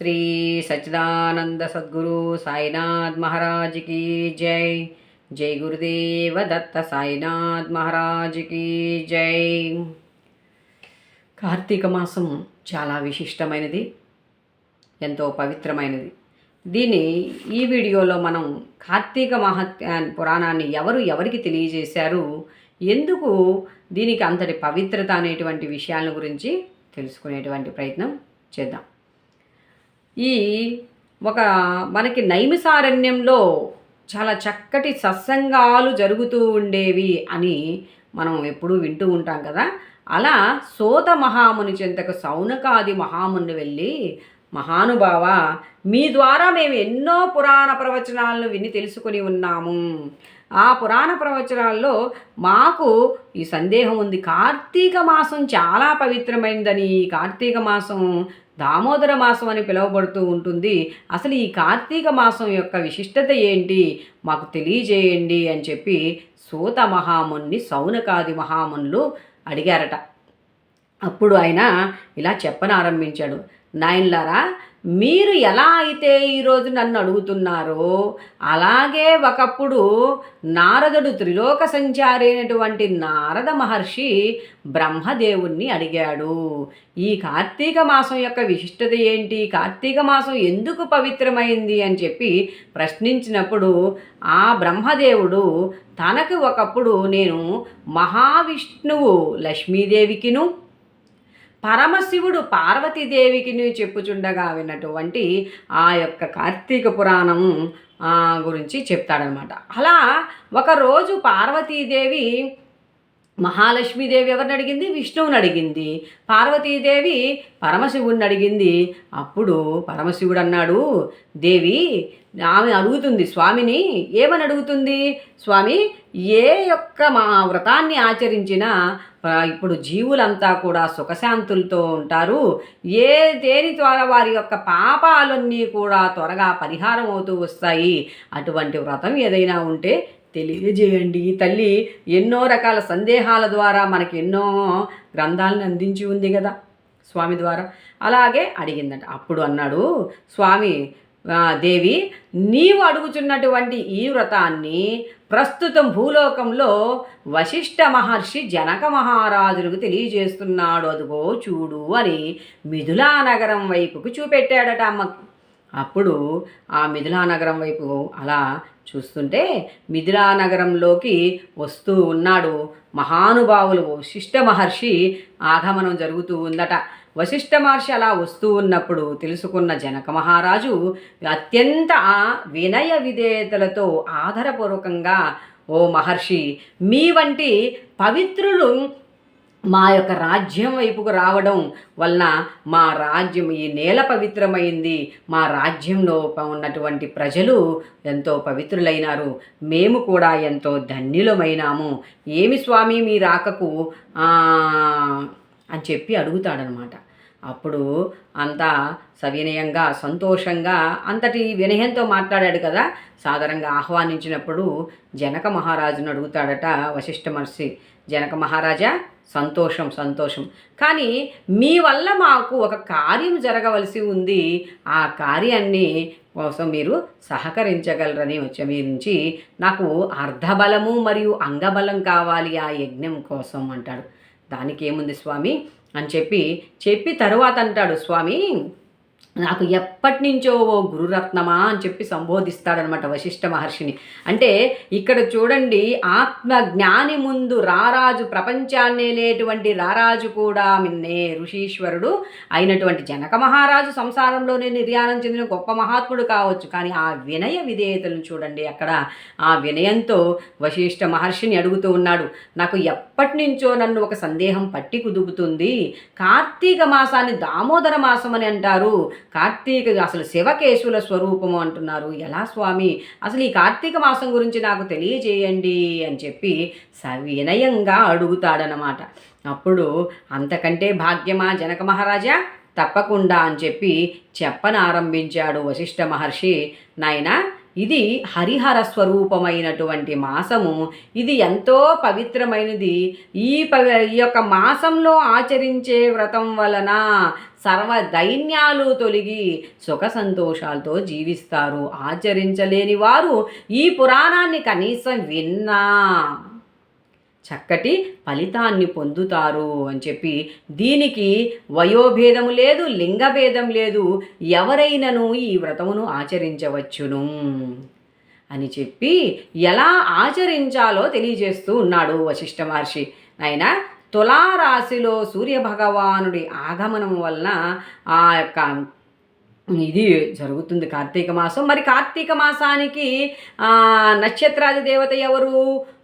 శ్రీ సచ్చిదానంద సద్గురు సాయినాథ్ మహారాజ్కి జై. జై గురుదేవ దత్త సాయినాథ్ మహారాజ్కి జై. కార్తీక మాసం చాలా విశిష్టమైనది ఎంతో పవిత్రమైనది. దీన్ని ఈ వీడియోలో మనం కార్తీక మహత్యా పురాణాన్ని ఎవరు ఎవరికి తెలియజేశారు ఎందుకు దీనికి అంతటి పవిత్రత అనేటువంటి విషయాల గురించి తెలుసుకునేటువంటి ప్రయత్నం చేద్దాం. ఈ ఒక మనకి నైమిసారణ్యంలో చాలా చక్కటి సత్సంగాలు జరుగుతూ ఉండేవి అని మనం ఎప్పుడూ వింటూ ఉంటాం కదా. అలా సోత మహాముని చెంతకు సౌనకాది మహాముని వెళ్ళి మహానుభావ మీ ద్వారా మేము ఎన్నో పురాణ ప్రవచనాలను విని తెలుసుకొని ఉన్నాము. ఆ పురాణ ప్రవచనాల్లో మాకు ఈ సందేహం ఉంది. కార్తీక మాసం చాలా పవిత్రమైందని కార్తీక మాసం దామోదర మాసం అని పిలువబడుతూ ఉంటుంది. అసలు ఈ కార్తీక మాసం యొక్క విశిష్టత ఏంటి? మాకు తెలియజేయండి అని చెప్పి సూత మహాముని సౌనకాది మహామునులు అడిగారట. అప్పుడు ఆయన ఇలా చెప్పనారంభించాడు. నాయన్లారా మీరు ఎలా అయితే ఈరోజు నన్ను అడుగుతున్నారో అలాగే ఒకప్పుడు నారదుడు త్రిలోక సంచారి అయినటువంటి నారద మహర్షి బ్రహ్మదేవుణ్ణి అడిగాడు. ఈ కార్తీక మాసం యొక్క విశిష్టత ఏంటి? కార్తీక మాసం ఎందుకు పవిత్రమైంది అని చెప్పి ప్రశ్నించినప్పుడు ఆ బ్రహ్మదేవుడు తనకు ఒకప్పుడు నేను మహావిష్ణువు లక్ష్మీదేవికిను పరమశివుడు పార్వతీదేవికి చెప్పుచుండగా విన్నటువంటి ఆ యొక్క కార్తీక పురాణం గురించి చెప్తాడనమాట. అలా ఒకరోజు పార్వతీదేవి మహాలక్ష్మీదేవి ఎవరిని అడిగింది? విష్ణువుని అడిగింది. పార్వతీదేవి పరమశివుడిని అడిగింది. అప్పుడు పరమశివుడు అన్నాడు దేవి ఆమె అడుగుతుంది స్వామిని ఏమని అడుగుతుంది? స్వామి ఏ యొక్క మా వ్రతాన్ని ఆచరించినా ఇప్పుడు జీవులంతా కూడా సుఖశాంతులతో ఉంటారు. ఏ దేని ద్వారా వారి యొక్క పాపాలన్నీ కూడా త్వరగా పరిహారం అవుతూ వస్తాయి. అటువంటి వ్రతం ఏదైనా ఉంటే తెలియజేయండి. తల్లి ఎన్నో రకాల సందేహాల ద్వారా మనకి ఎన్నో గ్రంథాలను అందించి ఉంది కదా స్వామి ద్వారా. అలాగే అడిగిందట అప్పుడు అన్నాడు స్వామి దేవి నీవు అడుగుచున్నటువంటి ఈ వ్రతాన్ని ప్రస్తుతం భూలోకంలో వశిష్ఠ మహర్షి జనక మహారాజులకు తెలియజేస్తున్నాడు. అదుగో చూడు అని మిథులా నగరం వైపుకు చూపెట్టాడట అమ్మకు. అప్పుడు ఆ మిథులా నగరం వైపు అలా చూస్తుంటే మిథిలా నగరంలోకి వస్తూ ఉన్నాడు. మహానుభావులు వశిష్ఠ మహర్షి ఆగమనం జరుగుతూ ఉందట. వశిష్ఠ మహర్షి అలా వస్తూ ఉన్నప్పుడు తెలుసుకున్న జనక మహారాజు అత్యంత వినయ విధేయతలతో ఆధారపూర్వకంగా ఓ మహర్షి మీ వంటి పవిత్రులు మా యొక్క రాజ్యం వైపుకు రావడం వలన మా రాజ్యం ఈ నేల పవిత్రమైంది. మా రాజ్యంలో ఉన్నటువంటి ప్రజలు ఎంతో పవిత్రులైనారు. మేము కూడా ఎంతో ధన్యులమైనాము. ఏమి స్వామి మీ రాకకు? అని చెప్పి అడుగుతాడనమాట అప్పుడు అంతా సవినయంగా సంతోషంగా అంతటి వినయంతో మాట్లాడాడు కదా. సాధారణంగా ఆహ్వానించినప్పుడు జనక మహారాజును అడుగుతాడట వశిష్ఠ మహర్షి. జనక మహారాజా సంతోషం సంతోషం. కానీ మీ వల్ల మాకు ఒక కార్యం జరగవలసి ఉంది. ఆ కార్యాన్ని కోసం మీరు సహకరించగలరని వచ్చే మీ నుంచి నాకు అర్ధబలము మరియు అంగబలం కావాలి ఆ యజ్ఞం కోసం అంటాడు. దానికి ఏముంది స్వామి? అని చెప్పి చెప్పి తరువాత అంటాడు. స్వామి నాకు ఎప్పటి నుంచో ఓ గురురత్నమా అని చెప్పి సంబోధిస్తాడనమాట వశిష్ఠ మహర్షిని. అంటే ఇక్కడ చూడండి ఆత్మ జ్ఞాని ముందు రారాజు ప్రపంచాన్నే లేటువంటి రారాజు కూడా మిన్నే ఋషీశ్వరుడు అయినటువంటి జనక మహారాజు సంసారంలోనే నిర్యాణం చెందిన గొప్ప మహాత్ముడు కావచ్చు. కానీ ఆ వినయ విధేయతలను చూడండి అక్కడ. ఆ వినయంతో వశిష్ఠ మహర్షిని అడుగుతూ ఉన్నాడు నాకు ఎప్పటి నుంచో నన్ను ఒక సందేహం పట్టి కుదుపుతుంది. కార్తీక మాసాన్ని దామోదర మాసం అని అంటారు. కార్తీక అసలు శివకేశుల స్వరూపము అంటున్నారు. ఎలా స్వామి? అసలు ఈ కార్తీక మాసం గురించి నాకు తెలియజేయండి అని చెప్పి సవినయంగా అడుగుతాడనమాట అప్పుడు అంతకంటే భాగ్యమా జనక మహారాజా? తప్పకుండా అని చెప్పి చెప్పనారంభించాడు వశిష్ఠ మహర్షి. నాయన ఇది హరిహర స్వరూపమైనటువంటి మాసము. ఇది ఎంతో పవిత్రమైనది. ఈ పవి ఈ యొక్క మాసంలో ఆచరించే వ్రతం వలన సర్వ దైన్యాలు తొలగి సుఖ సంతోషాలతో జీవిస్తారు. ఆచరించలేని వారు ఈ పురాణాన్ని కనీసం విన్నా. చక్కటి ఫలితాన్ని పొందుతారు అని చెప్పి దీనికి వయోభేదము లేదు లింగభేదం లేదు. ఎవరైనను ఈ వ్రతమును ఆచరించవచ్చును అని చెప్పి ఎలా ఆచరించాలో తెలియజేస్తూ ఉన్నాడు వశిష్ఠ మహర్షి. ఆయన తులారాశిలో సూర్యభగవానుడి ఆగమనం వలన ఆ యొక్క ఇది జరుగుతుంది కార్తీక మాసం. మరి కార్తీక మాసానికి నక్షత్రాది దేవత ఎవరు?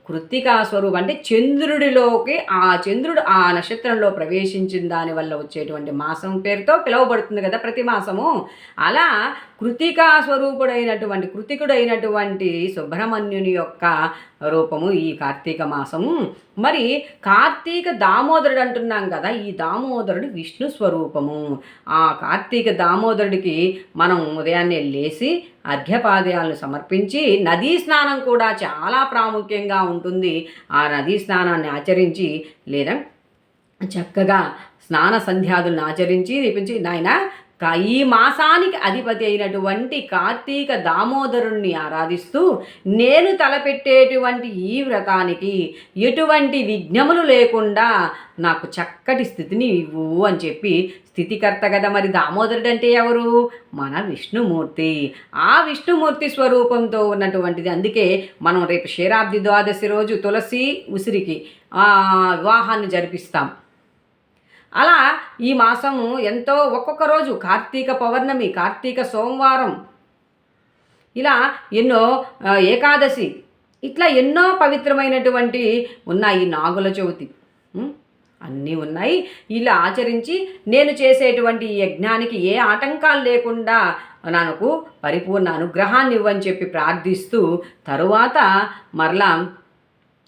కృత్తికా స్వరూపం అంటే చంద్రుడిలోకి ఆ చంద్రుడు ఆ నక్షత్రంలో ప్రవేశించిన దాని వల్ల వచ్చేటువంటి మాసం పేరుతో పిలువబడుతుంది కదా ప్రతి మాసము. అలా కృతికా స్వరూపుడైనటువంటి కృతికుడైనటువంటి సుబ్రహ్మణ్యుని యొక్క రూపము ఈ కార్తీక మాసము. మరి కార్తీక దామోదరుడు అంటున్నాం కదా ఈ దామోదరుడు విష్ణు స్వరూపము. ఆ కార్తీక దామోదరుడికి మనం ఉదయాన్నే లేచి అర్ఘ్యపాదయాలను సమర్పించి నదీ స్నానం కూడా చాలా ప్రాముఖ్యంగా ఉంటుంది. ఆ నదీ స్నానాన్ని ఆచరించి లేదా చక్కగా స్నాన సంధ్యాదులను ఆచరించి దీపించి నాయన ఈ మాసానికి అధిపతి అయినటువంటి కార్తీక దామోదరుణ్ణి ఆరాధిస్తూ నేను తలపెట్టేటువంటి ఈ వ్రతానికి ఎటువంటి విఘ్నములు లేకుండా నాకు చక్కటి స్థితిని ఇవ్వు అని చెప్పి స్థితికర్త కదా మరి దామోదరుడు అంటే ఎవరు? మన విష్ణుమూర్తి. ఆ విష్ణుమూర్తి స్వరూపంతో ఉన్నటువంటిది. అందుకే మనం రేపు క్షీరాబ్ది ద్వాదశి రోజు తులసి ఉసిరికి వివాహాన్ని జరిపిస్తాం. అలా ఈ మాసము ఎంతో ఒక్కొక్క రోజు కార్తీక పౌర్ణమి కార్తీక సోమవారం ఇలా ఎన్నో ఏకాదశి ఇట్లా ఎన్నో పవిత్రమైనటువంటి ఉన్నాయి నాగుల చవితి. అన్నీ ఉన్నాయి. ఇలా ఆచరించి నేను చేసేటువంటి ఈ యజ్ఞానికి ఏ ఆటంకాలు లేకుండా నాకు పరిపూర్ణ అనుగ్రహాన్ని ఇవ్వని చెప్పి ప్రార్థిస్తూ తరువాత మరలా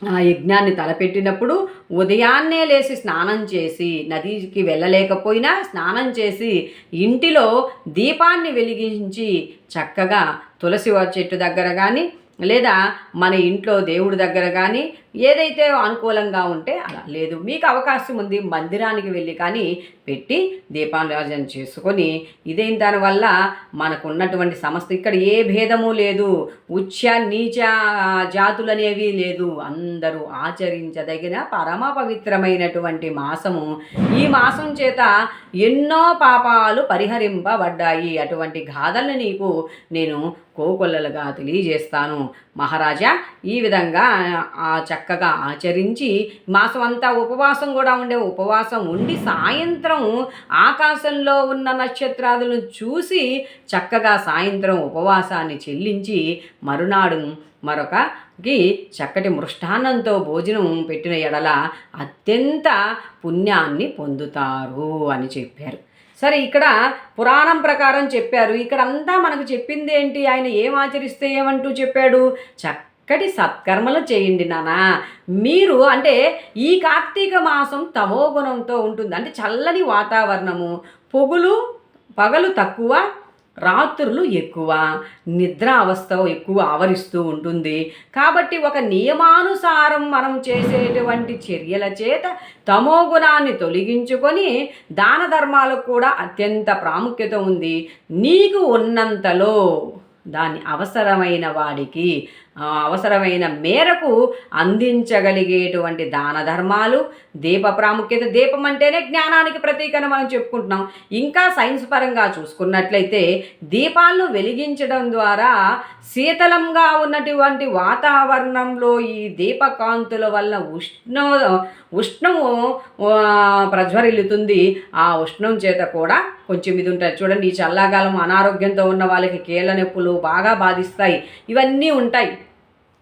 ఆ యజ్ఞాన్ని తలపెట్టినప్పుడు ఉదయాన్నే లేచి స్నానం చేసి నదికి వెళ్ళలేకపోయినా స్నానం చేసి ఇంటిలో దీపాన్ని వెలిగించి చక్కగా తులసి చెట్టు దగ్గర కానీ లేదా మన ఇంట్లో దేవుడి దగ్గర కానీ ఏదైతే అనుకూలంగా ఉంటే అలా లేదు. మీకు అవకాశం ఉంది మందిరానికి వెళ్ళి కానీ పెట్టి దీపారాజన చేసుకొని ఇదేం దానివల్ల మనకు ఉన్నటువంటి సమస్త ఇక్కడ ఏ భేదము లేదు. ఉచ్చ నీచ జాతులు అనేవి లేదు. అందరూ ఆచరించదగిన పరమ పవిత్రమైనటువంటి మాసము. ఈ మాసం చేత ఎన్నో పాపాలు పరిహరింపబడ్డాయి. అటువంటి గాథలను నీకు నేను కోకొల్లలుగా తెలియజేస్తాను. మహారాజా ఈ విధంగా ఆ చక్కగా ఆచరించి మాసం అంతా ఉపవాసం కూడా ఉండే ఉపవాసం ఉండి సాయంత్రం ఆకాశంలో ఉన్న నక్షత్రాలను చూసి చక్కగా సాయంత్రం ఉపవాసాన్ని చెల్లించి మరునాడు మరొకకి చక్కటి మృష్టాన్నంతో భోజనం పెట్టిన ఎడల అత్యంత పుణ్యాన్ని పొందుతారు అని చెప్పారు. సరే ఇక్కడ పురాణం ప్రకారం చెప్పారు. ఇక్కడ అంతా మనకు చెప్పింది ఏంటి ఆయన ఏం ఆచరిస్తే ఏమంటూ చెప్పాడు? చక్క చక్కటి సత్కర్మలు చేయండి నానా. మీరు అంటే ఈ కార్తీక మాసం తమో గుణంతో ఉంటుంది. అంటే చల్లని వాతావరణము. పొగులు పగలు తక్కువ రాత్రులు ఎక్కువ నిద్ర అవస్థ ఎక్కువ ఆవరిస్తూ ఉంటుంది. కాబట్టి ఒక నియమానుసారం మనం చేసేటువంటి చర్యల చేత తమో గుణాన్ని తొలగించుకొని దాన ధర్మాలకు కూడా అత్యంత ప్రాముఖ్యత ఉంది. నీకు ఉన్నంతలో దాన్ని అవసరమైన వాడికి అవసరమైన మేరకు అందించగలిగేటువంటి దాన ధర్మాలు దీప ప్రాముఖ్యత దీపం అంటేనే జ్ఞానానికి ప్రతీక అని మనం చెప్పుకుంటున్నాం. ఇంకా సైన్స్ పరంగా చూసుకున్నట్లయితే దీపాలను వెలిగించడం ద్వారా శీతలంగా ఉన్నటువంటి వాతావరణంలో ఈ దీపకాంతుల వల్ల ఉష్ణ ఉష్ణము ప్రజ్వరిల్లుతుంది. ఆ ఉష్ణం చేత కూడా కొంచెం ఇది ఉంటుంది. చూడండి ఈ చల్లగాలం అనారోగ్యంతో ఉన్న వాళ్ళకి కీళ్ళ నొప్పులు బాగా బాధిస్తాయి. ఇవన్నీ ఉంటాయి.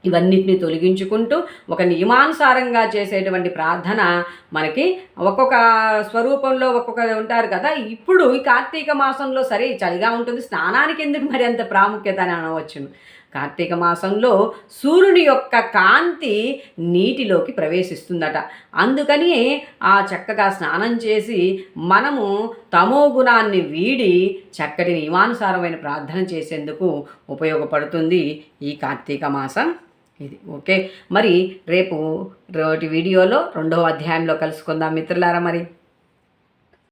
ఇవన్నిటిని తొలగించుకుంటూ ఒక నియమానుసారంగా చేసేటువంటి ప్రార్థన మనకి ఒక్కొక్క స్వరూపంలో ఒక్కొక్క ఉంటారు కదా. ఇప్పుడు ఈ కార్తీక మాసంలో సరే చలిగా ఉంటుంది స్నానానికి ఎందుకు మరి అంత ప్రాముఖ్యత అని అనవచ్చును. కార్తీక మాసంలో సూర్యుని యొక్క కాంతి నీటిలోకి ప్రవేశిస్తుందట. అందుకని ఆ చక్కగా స్నానం చేసి మనము తమో గుణాన్ని వీడి చక్కటి నియమానుసారమైన ప్రార్థన చేసేందుకు ఉపయోగపడుతుంది ఈ కార్తీక మాసం. ఇది. ఓకే. మరి రేపు రోటి వీడియోలో రెండవ అధ్యాయంలో కలుసుకుందాం మిత్రులారా మరి.